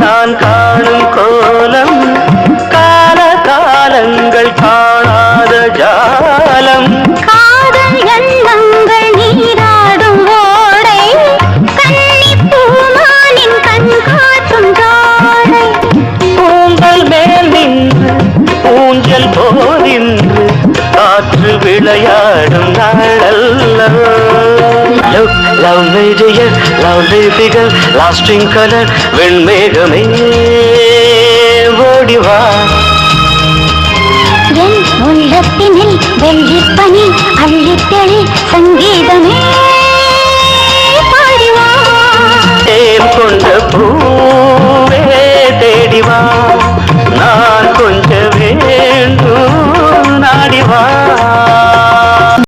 நான் காணும் கோலம். கால காலங்கள் காணாத ஜாலம். காதல் எண்ணங்கள் நீராடும் ஓடை. கண்ணி காற்று விளையாடும் நாளல்ல லவ் மேடியர் லவ் லிபிகள் லாஸ்டிங் கலர் வெண்மேகமே ஓடிவா என் உள்ளத்தினில் வெள்ளிப்பனி அள்ளித்தெளி சங்கீதமே